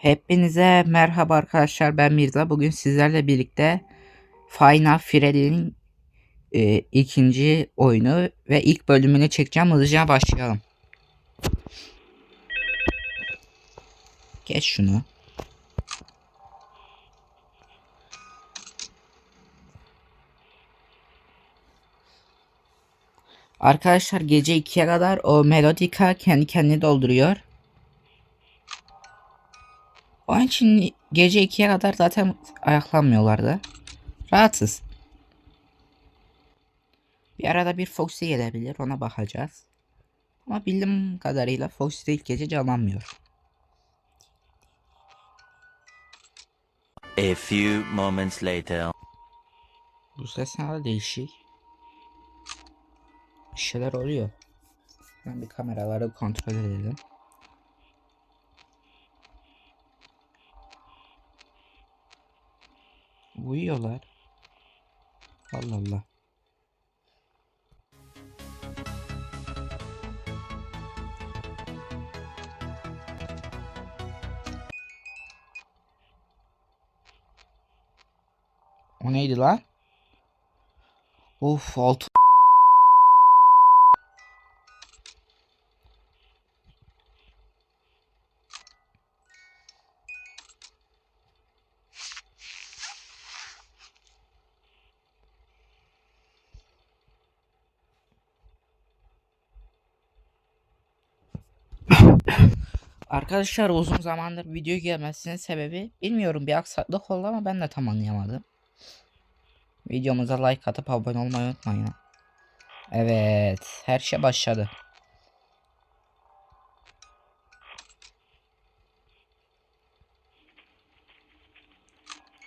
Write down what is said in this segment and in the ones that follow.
Hepinize merhaba arkadaşlar ben Mirza. Bugün sizlerle birlikte Final Freddy'nin e, ikinci oyunu ve ilk bölümünü çekeceğim. Hızlıca başlayalım. Geç şunu. Arkadaşlar gece 2'ye kadar o Melodica kendi kendini dolduruyor. Onun için gece 2'ye kadar zaten ayaklanmıyorlardı. Rahatsız. Bir arada bir Foxy gelebilir ona bakacağız. Ama bildiğim kadarıyla Foxy de ilk gece canlanmıyor. A few moments later. Bu ses ne değişik. Bir şeyler oluyor. Ben bir kameraları kontrol edelim. Uyuyorlar. Allah Allah. O neydi lan? Of altı. Arkadaşlar uzun zamandır video gelmesinin sebebi bilmiyorum bir aksaklık oldu ama ben de tam anlayamadım. Videomuza like atıp abone olmayı unutmayın. Evet her şey başladı.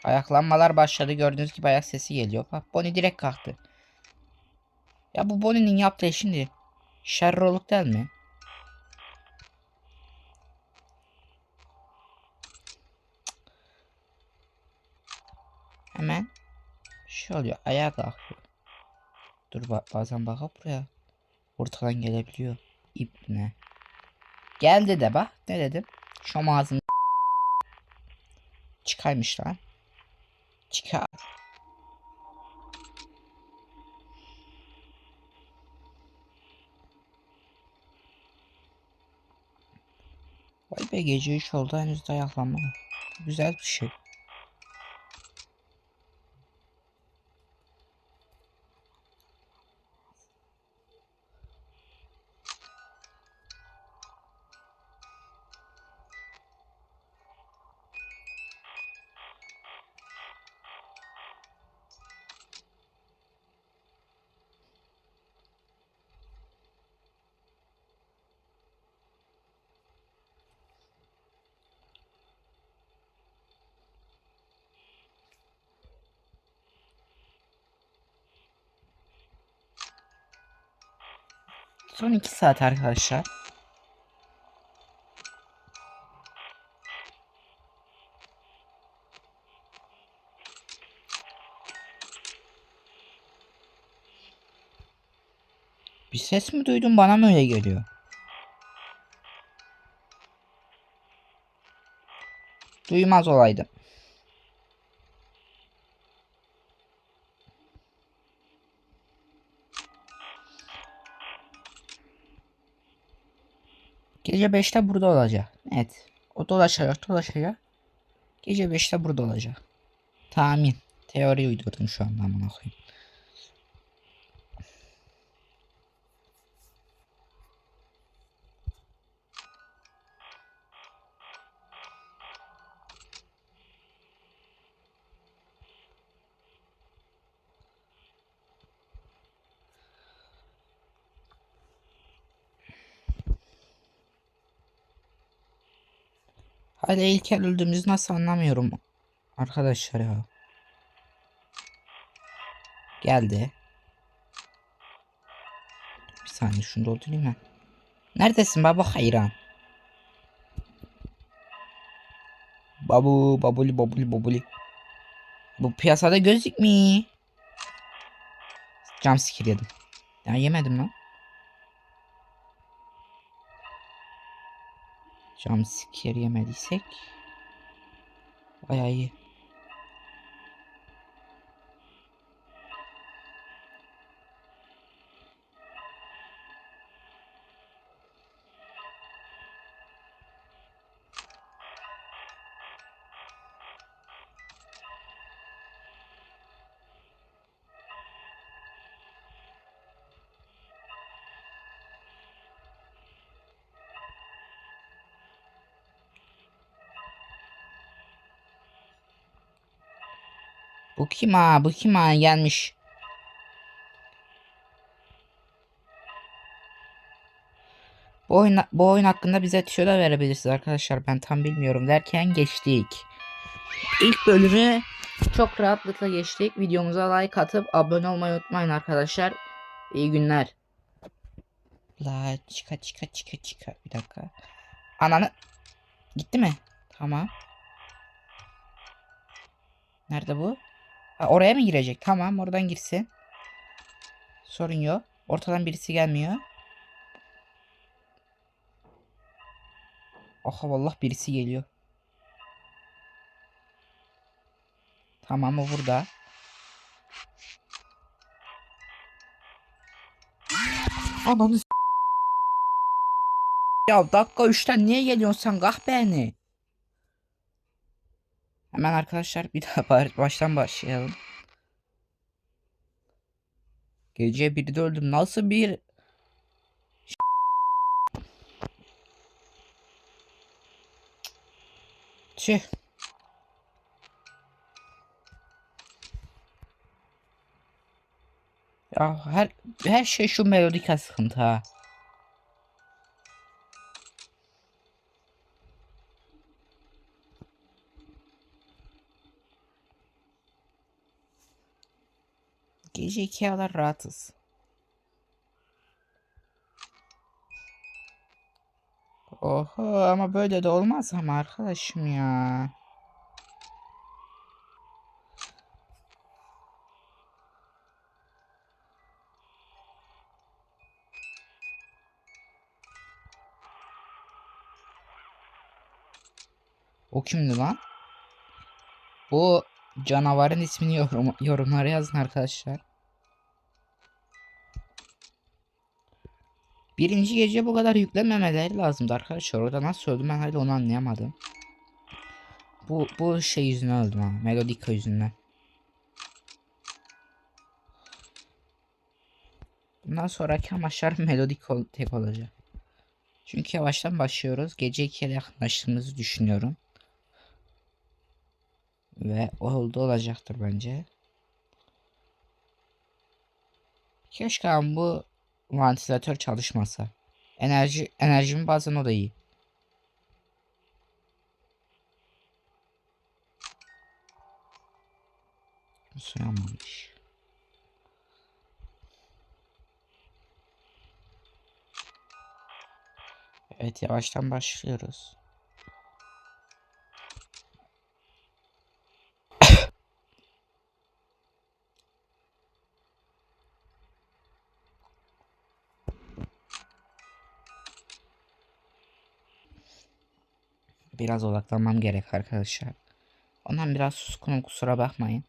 Ayaklanmalar başladı gördüğünüz gibi ayak sesi geliyor. Bak Bonnie direkt kalktı. Ya bu Bonnie'nin yaptığı şimdi şerroluk değil mi? Hemen şey oluyor ayağa kalkıyor. Dur bak bazen bakıp buraya ortadan gelebiliyor. İp ne? Geldi de bak ne dedim? Şom ağzını çıkaymış. Çıkar. Vay be gece 3 oldu henüz dayaklanma. Güzel bir şey. Son 2 saat arkadaşlar. Bir ses mi duydum bana mı öyle geliyor? Duymaz olaydım. Gece 5'te burada olacak. Evet. O dolaşacak dolaşacak. Gece 5'te burada olacak. Tahmin. Teori uydurdum şu anda amına koyayım. Hala ilkel öldüğümüzü nasıl anlamıyorum. Arkadaşlar ya. Geldi. Bir saniye şunu doldurayım ben. Neredesin baba hayran? Babu babuli babuli babuli. Bu piyasada gözükmüyor. Cam sikir yedim. Ya yemedim lan. jumpscare yemediysek bayağı iyi. Bu kim ha? Bu kim ha? Gelmiş. Bu oyun, bu oyun hakkında bize tüyo da verebilirsiniz arkadaşlar. Ben tam bilmiyorum derken geçtik. İlk bölümü çok rahatlıkla geçtik. Videomuza like atıp abone olmayı unutmayın arkadaşlar. İyi günler. La çıka çıka çıka çıka. Bir dakika. Ananı. Gitti mi? Tamam. Nerede bu? Ha, oraya mı girecek? Tamam oradan girsin. Sorun yok. Ortadan birisi gelmiyor. Aha vallahi birisi geliyor. Tamam o burada. Ananı Ya dakika 3'ten niye geliyorsun sen kahpeni? Hemen arkadaşlar bir daha baştan başlayalım. Gece 1'de öldüm. Nasıl bir Tüh. Ya her her şey şu melodika sıkıntı ha. Gece ikiye kadar rahatız. Oho ama böyle de olmaz ama arkadaşım ya. O kimdi lan? Bu canavarın ismini yorum, yorumlara yazın arkadaşlar. Birinci gece bu kadar yüklenmemeleri lazımdı arkadaşlar. Orada nasıl öldüm ben hala onu anlayamadım. Bu bu şey yüzünden öldüm ha. Melodika yüzünden. Bundan sonraki amaçlar melodik ol- tek olacak. Çünkü yavaştan başlıyoruz. Gece 2'ye yakınlaştığımızı düşünüyorum. Ve oldu olacaktır bence. Keşke ama bu vantilatör çalışmasa. Enerji enerjimi bazen o da iyi. Suyamamış. Evet yavaştan başlıyoruz. Biraz odaklanmam gerek arkadaşlar. Ondan biraz suskunum kusura bakmayın.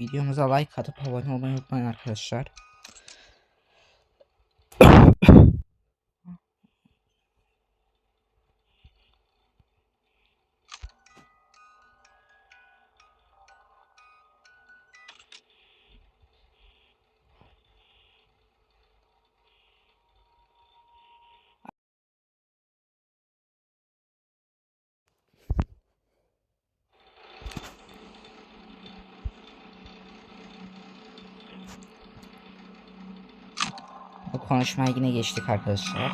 Videomuza like atıp abone olmayı unutmayın arkadaşlar. Konuşmaya yine geçtik arkadaşlar.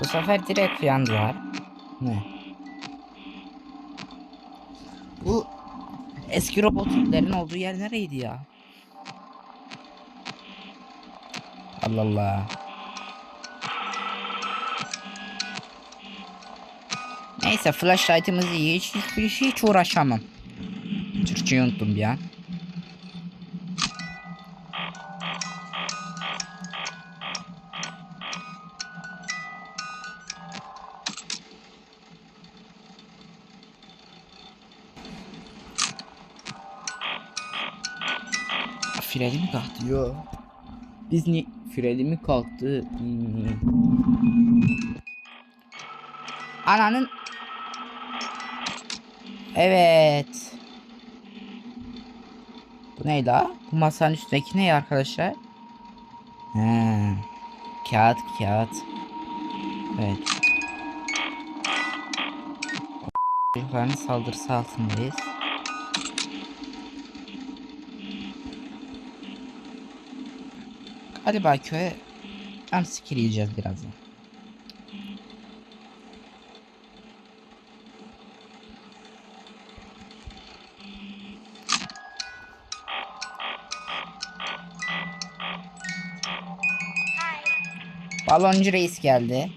Bu sefer direkt uyandılar. Ne? Bu eski robotların olduğu yer nereydi ya? Allah Allah. Neyse flashlight'ımız iyi. Hiç, hiç, hiç uğraşamam. Türkçeyi unuttum an. Freni mi kalktı? Yo. Biz ni freni mi kalktı? Hmm. Ananın Evet. Bu neydi la? Bu masanın üstündeki ne arkadaşlar? He. Kağıt kağıt. Evet. Çocukların saldırısı altındayız. Galiba köye jumpscare yiyeceğiz birazdan. Baloncu reis geldi.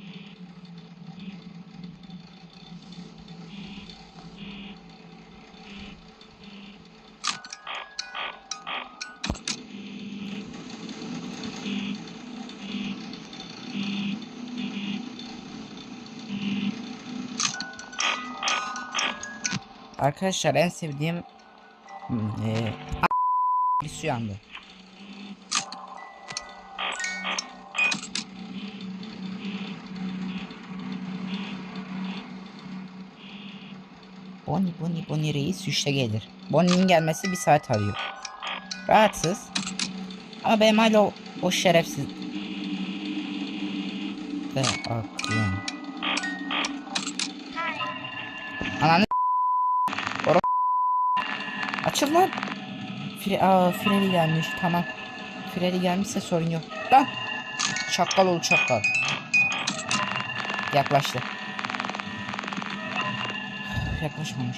Arkadaşlar en sevdiğim hmm, eee bir su. Bonnie Bonnie Bonnie reis 3'te gelir. Bonnie'nin gelmesi bir saat alıyor. Rahatsız. Ama benim hala o, o şerefsiz. De aklım. Ananı Ora Açıl lan. Fre Aa, Freli gelmiş. Tamam. Freli gelmişse sorun yok. Lan. Çakkal ol çakkal. Yaklaştı. Yaklaşmamış.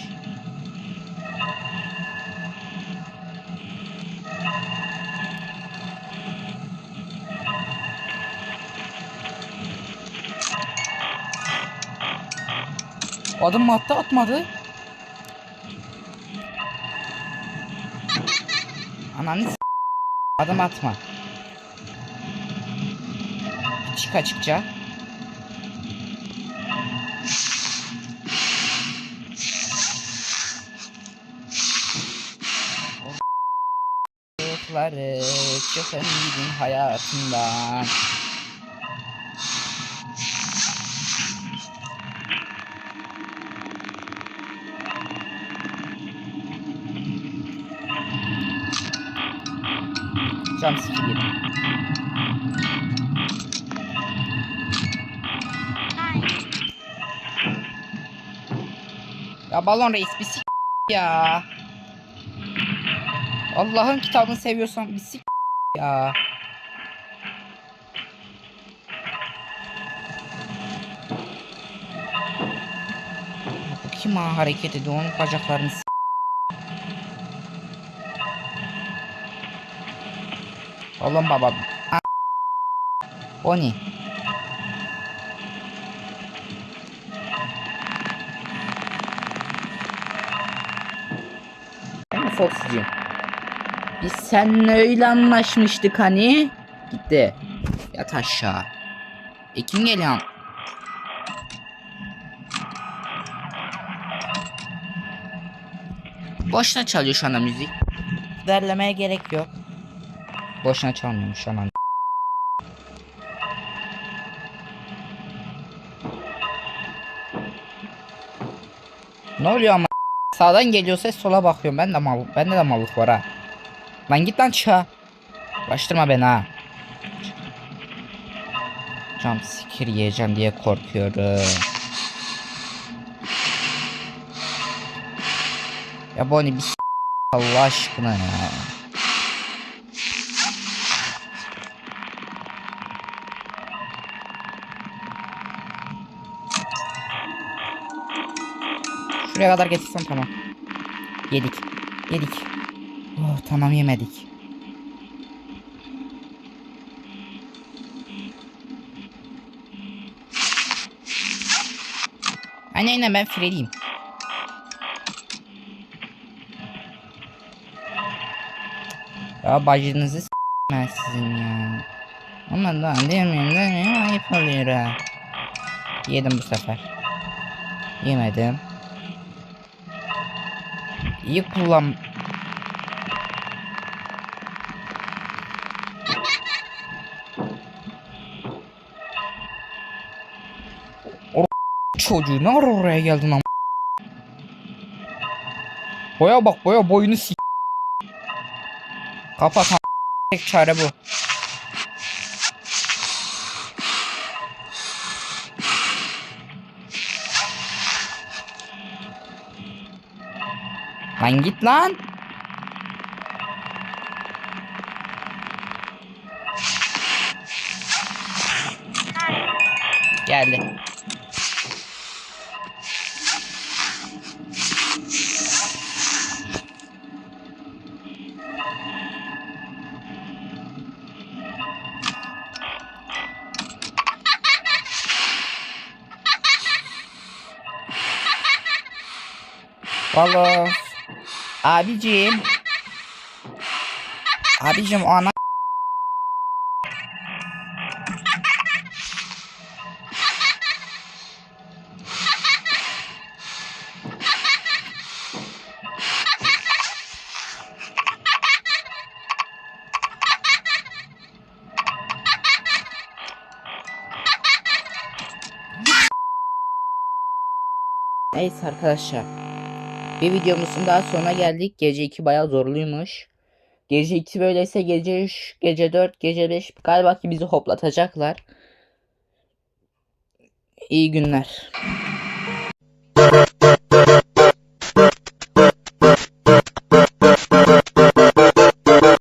Adım mı attı atmadı. Ananı Adım atma. Çık açıkça. Çocukları çıkın gidin hayatından. Cam sikir Ya balon reis bir ya. Allah'ın kitabını seviyorsan bir sik ya. Kim ha hareket ediyor onun bacaklarını s- Oğlum baba. A- O ne? Ben mi Fox'cuyum? Biz seninle öyle anlaşmıştık hani. Gitti. Yat aşağı. E kim geliyor? Boşuna çalıyor şu anda müzik. Derlemeye gerek yok. Boşuna çalmıyormuş şu an. Ne oluyor ama? Sağdan geliyor ses sola bakıyorum. Ben de mal bende de mallık var ha. Lan git lan çığa. Uğraştırma beni ha. Cam sikir yiyeceğim diye korkuyorum. Ya Bonnie bir s- Allah aşkına ya. Şuraya kadar getirsem tamam. Yedik. Yedik. Oh, tamam yemedik. Aynen aynen ben Freddy'yim. Ya bacınızı s*** ben sizin ya. Ama da demiyorum demiyorum ayıp oluyor ha. Yedim bu sefer. Yemedim. İyi kullan. Çocuğu ne ara oraya geldin am? Boya bak boya boyunu s**. Kapat am. Tek çare bu. Lan git lan. Geldi. Vallahi Abicim. Abicim ana Neyse arkadaşlar. Bir videomuzun daha sonuna geldik. Gece 2 bayağı zorluymuş. Gece 2 böyleyse gece 3, gece 4, gece 5 galiba ki bizi hoplatacaklar. İyi günler.